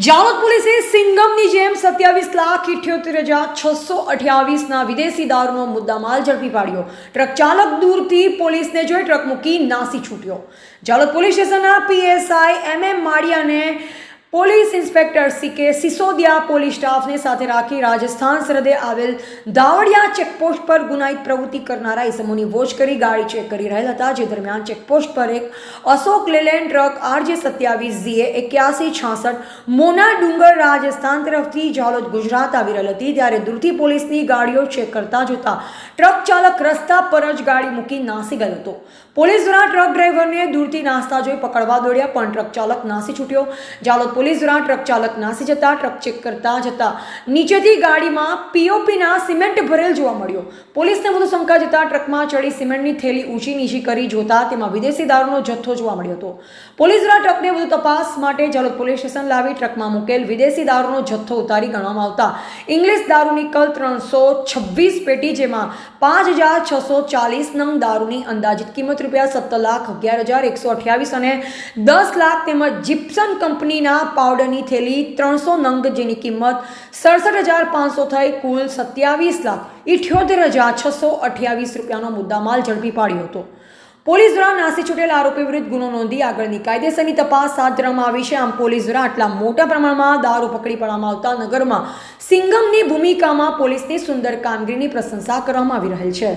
જાવદ પોલીસે સિંગમની જેમ સત્યાવીસ લાખ ઇઠ્યોતેર હજાર છસો અઠ્યાવીસના વિદેશી દારૂનો મુદ્દામાલ ઝડપી પાડ્યો. ટ્રક ચાલક દૂરથી પોલીસને જોઈ ટ્રક મૂકી નાસી છૂટ્યો. જાલોદ પોલીસ સ્ટેશનના PSI M M માળિયાને police inspector CK Sisodiya police સ્ટાફને સાથે રાખી રાજસ્થાન સરહદે આવેલ દાવડિયા ચેકપોસ્ટ પર ગુનાહિત પ્રવૃત્તિ કરનારા ઇસમોની વોચ કરી, ગાડી ચેક કરી રહેલા હતા. જે દરમિયાન ચેકપોસ્ટ પર એક અશોક લેલેન્ડ ટ્રક આરજે સત્યાવીસ ઝીએ એક્યાસી છાસઠ મોના ડુંગર રાજસ્થાન તરફથી જાલોદ ગુજરાત આવી રહેલ હતી. ત્યારે દૂરથી પોલીસની ગાડીઓ ચેક કરતા જોતા ટ્રક ચાલક રસ્તા પર જ ગાડી મૂકી નાસી ગયો હતો. પોલીસ દ્વારા ટ્રક ડ્રાઈવરને દૂરથી નાસ્તા જોઈ પકડવા દોડ્યા, પણ ટ્રક ચાલક નાસી છૂટ્યો. જાલોદ પોલીસ દ્વારા ટ્રક ચાલક નાસી જતા, ટ્રક ચેક કરતા જતા નીચેથી ગાડીમાં પીઓપીના સિમેન્ટ ભરેલ જોવા મળ્યો. પોલીસને વધુ શંકા જતા ટ્રકમાં ચડી સિમેન્ટની થેલી ઊંચી નીચી કરી જોતા તેમાં વિદેશી દારૂનો જથ્થો જોવા મળ્યો હતો. પોલીસ દ્વારા ટ્રકને વધુ તપાસ માટે જલોદ પોલીસ સ્ટેશન લાવી ટ્રકમાં મૂકેલ વિદેશી દારૂનો જથ્થો ઉતારી ગણવામાં આવતા ઇંગ્લિશ દારૂની કલ ત્રણસો છવ્વીસ પેટી, જેમાં પાંચ હજાર છસો ચાલીસ નંગ દારૂની અંદાજિત કિંમત રૂપિયા સત્તર લાખ અગિયાર હજાર એકસો અઠ્યાવીસ અને દસ લાખ તેમજ જીપ્સન કંપનીના પાવડરની થેલી ત્રણસો નંગ જેની કિંમત સડસઠ હજાર પાંચસો થઈ કુલ સત્યાવીસ લાખ ઇઠ્યોતેર હજાર છસો અઠ્યાવીસ રૂપિયાનો મુદ્દામાલ ઝડપી પાડ્યો હતો. પોલીસ દ્વારા નાસી છૂટેલ આરોપી વિરુદ્ધ ગુનો નોંધી આગળની કાયદેસરની તપાસ હાથ ધરવામાં આવી છે. આમ પોલીસ દ્વારા આટલા મોટા પ્રમાણમાં દારૂ પકડી પાડવામાં આવતા નગરમાં સિંગમની ભૂમિકામાં પોલીસની સુંદર કામગીરીની પ્રશંસા કરવામાં આવી રહેલ છે.